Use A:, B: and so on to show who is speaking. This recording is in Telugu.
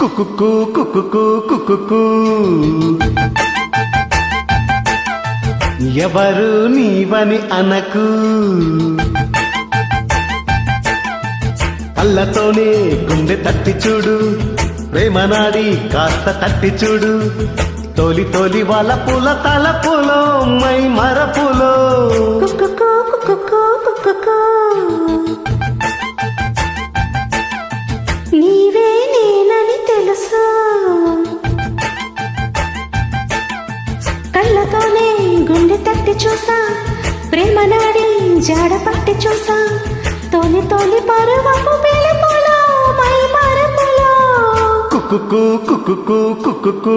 A: కుక్కు కుక్కు కుక్కు ఎవరు నీవని అనకు. కళ్ళతోనే గుండె తట్టి చూడు. ప్రేమనాడి కాస్త తట్టి చూడు. తోలి తోలి వాళ్ళ పూల తలపులో మై మరపులో
B: కుక్కుకో కుక్కుకో కుక్కుకో కళ్ళతోనే గుండె తట్టి చూసా. ప్రేమ నాడి జాడ పట్టి చూసా. తోలి తోలి పరువపు పిలుపులో మై మరపులో
A: కుక్కు కుక్కు కుక్కు